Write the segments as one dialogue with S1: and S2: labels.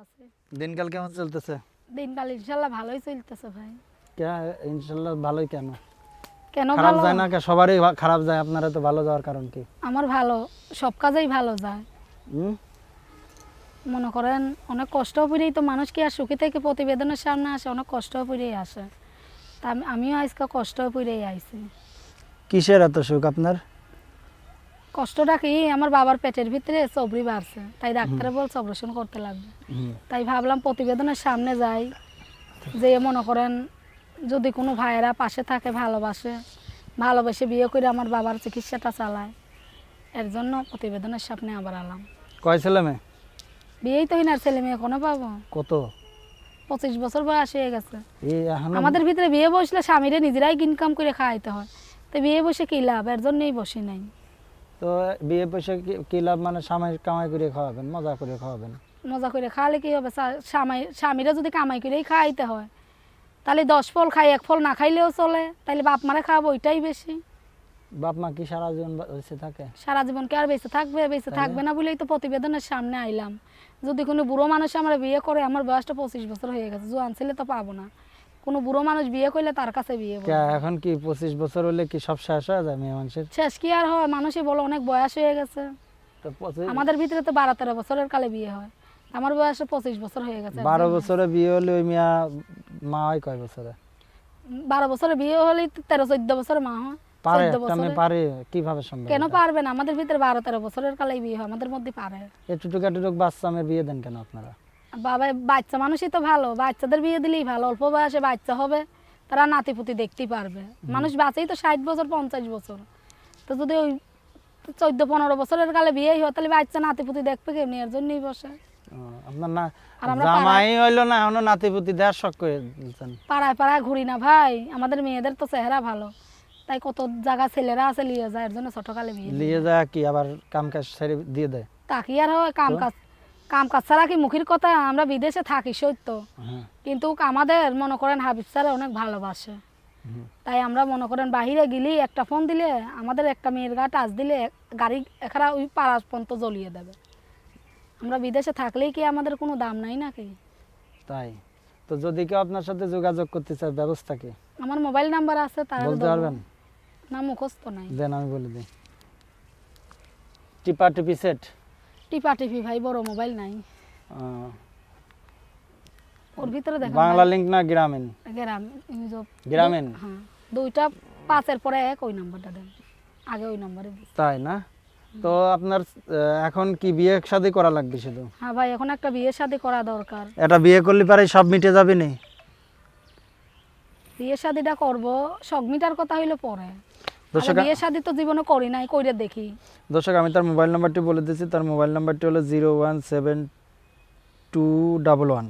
S1: আছি।
S2: দিনকাল কেমন চলতেছে?
S1: দিনকাল ইনশাল্লাহ ভালোই চলতেছে ভাই।
S2: কে- ইনশাল্লাহ ভালোই কেন?
S1: কেন
S2: খারাপ যায় না? সবারই খারাপ যায় আপনারা তো ভালো যাওয়ার কারণ কি?
S1: আমার ভালো সব কাজেই ভালো যায়। মনে করেন অনেক কষ্ট পড়েই তো মানুষ কি আর সুখী থেকে প্রতিবেদনের সামনে আসে অনেক কষ্ট পড়েই আসে। তা আমিও আজকে কষ্ট পড়েই আইছি।
S2: কিসের এত সুখ আপনার?
S1: কষ্টটা কি? আমার বাবার পেটের ভিতরে চবরি বাড়ছে। তাই ডাক্তারে বলছে অপারেশন করতে লাগবে। তাই ভাবলাম প্রতিবেদনের সামনে যাই। যে মনে করেন যদি কোনো ভাইয়েরা পাশে থাকে ভালোবাসে ভালোবেসে বিয়ে করে আমার বাবার চিকিৎসাটা চালায় এর জন্য প্রতিবেদনের সামনে আবার আলাম
S2: কয় ছেলে মেয়ে?
S1: বিয়েই তো না ছেলে মেয়ে কোনো পাবো।
S2: কত?
S1: পঁচিশ বছর বয়স হয়ে গেছে। আমাদের ভিতরে বিয়ে বসলে স্বামীরা নিজেরাই ইনকাম করে খাওয়াইতে হয়। তো বিয়ে বসে কি লাভ? এর জন্যই বসি নাই।
S2: তো বিয়ে পয়সা কি- লাভ? মানে স্বামী কামাই করে খাওয়াবেন মজা করে খাওয়াবেন।
S1: মজা করে খাওয়ালে কি হবে? স্বামী স্বামীরা যদি কামাই করেই খাওয়াইতে হয় তাহলে দশ ফল খাই এক ফল না খাইলেও চলে। তাহলে বাপ মারা খাওয়াবো ওইটাই বেশি।
S2: বাপ মা কি সারা জীবন বেঁচে থাকে?
S1: সারা জীবন কি আর বেঁচে থাকবে? বেঁচে থাকবে না বলেই তো প্রতিবেদনের সামনে আইলাম। যদি কোনো বুড়ো মানুষ আমার বিয়ে করে আমার বয়সটা পঁচিশ বছর হয়ে গেছে জোয়ান ছেলে তো পাবো না। কোনো বুড়ো মানুষ বিয়ে করলে তার কাছে বিয়ে
S2: এখন কি পঁচিশ বছর হলে কি সব শেষ হয়ে যায় মেয়ে মানুষের?
S1: শেষ কি আর হয়? মানুষই বলো অনেক বয়স হয়ে গেছে। আমাদের ভিতরে তো বারো তেরো বছরের কালে বিয়ে হয়। আমার বয়সে পঁচিশ বছর হয়ে গেছে।
S2: বারো বছরে বিয়ে হলে ওই মিয়া মা হয় কয় বছরে?
S1: বারো বছরে বিয়ে হলেই তো তেরো চোদ্দ বছরে মা হয়।
S2: পারে
S1: বছরে।
S2: পারে? কীভাবে সম্ভব
S1: কেন পারবে না? আমাদের ভিতরে বারো তেরো বছরের কালেই বিয়ে হয় আমাদের মধ্যে পারে।
S2: এটুটুক এটুটুক বাচ্চা মেয়ের বিয়ে দেন কেন আপনারা?
S1: বাবা বাচ্চা মানুষই তো ভালো। বাচ্চাদের বিয়ে দিলেই ভালো। অল্প বয়সে বাচ্চা হবে তারা নাতিপুতি দেখতেই পারবে। মানুষ বাঁচেই তো ষাট বছর পঞ্চাশ বছর। তো যদি ওই চোদ্দ পনেরো বছরের কালে বিয়েই হয় তাহলে বাচ্চা নাতিপুতি দেখবে কেমনি? এর জন্যই বসে।
S2: আপনার না জামাই হইল না এখনও নাতিপুতি দেওয়ার শখ করে
S1: পাড়ায় পাড়ায় ঘুরি না ভাই। আমাদের মেয়েদের তো চেহারা ভালো। তাই কত জায়গা ছেলেরা আছে লিয়ে যায়। এর জন্য ছোটকালে বিয়ে দিই।
S2: নিয়ে যায় কি? আবার কাম কাজ ছেড়ে দিয়ে দেয়?
S1: তা কি আর হয়? কাম কাজ কাম কাজ ছাড়া কি মুখের কথা? আমরা বিদেশে থাকি সত্য।
S2: হ্যাঁ।
S1: কিন্তু আমাদের মনে করেন হাবিব স্যার অনেক ভালোবাসে। তাই আমরা মনে করেন বাহিরে গেলি একটা ফোন দিলে আমাদের একটা মেয়ের গা টাচ দিলে গাড়ি এখানে ওই পাড়া পর্যন্ত জ্বলিয়ে দেবে। আমরা বিদেশে থাকলেই কি আমাদের কোনো দাম নাই নাকি?
S2: তাই। তো যদি কেউ আপনার সাথে যোগাযোগ করতে চায় ব্যবস্থা কি?
S1: আমার মোবাইল নাম্বার আছে তার
S2: বলতে পারবেন?
S1: না মুখস্থ নাই।
S2: দেন আমি বলে দিই। টিপা টিপি সেট।
S1: টিপা টিপি ভাই বড় মোবাইল নাই। ওর ভিতরে দেখেন
S2: বাংলা লিঙ্ক না গ্রামীণ?
S1: ভাই, গ্রাম এই
S2: গ্রামীণ
S1: হ্যাঁ দুইটা পাঁচের পরে এক ওই নাম্বারটা দেন। আগে ওই নাম্বারে
S2: তাই না? তো আপনার এখন কি বিয়ে শাদী করা লাগবে শুধু?
S1: হ্যাঁ ভাই এখন একটা বিয়ে শাদি করা দরকার।
S2: এটা বিয়ে করলে পারে সব মিটে যাবে নি?
S1: বিয়ে শাদিটা করব সগমিটার কথা হইল পরে।
S2: দর্শক
S1: বিয়ে শাদি তো জীবনে করি নাই কইরে দেখি।
S2: দর্শক আমি তার মোবাইল নাম্বারটি বলে দিচ্ছি তার মোবাইল নাম্বারটি হলো zero one seven two double one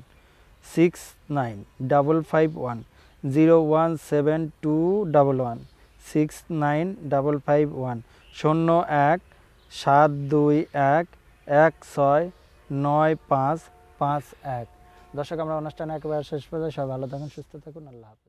S2: six nine double five one zero one seven two double one six nine double five one শূন্য এক সাত দুই এক এক ছয় নয় পাঁচ পাঁচ এক। দর্শক আমরা অনুষ্ঠানে একেবারে শেষ পর্যায়ে সবাই ভালো থাকুন সুস্থ থাকুন আল্লাহ হাফেজ।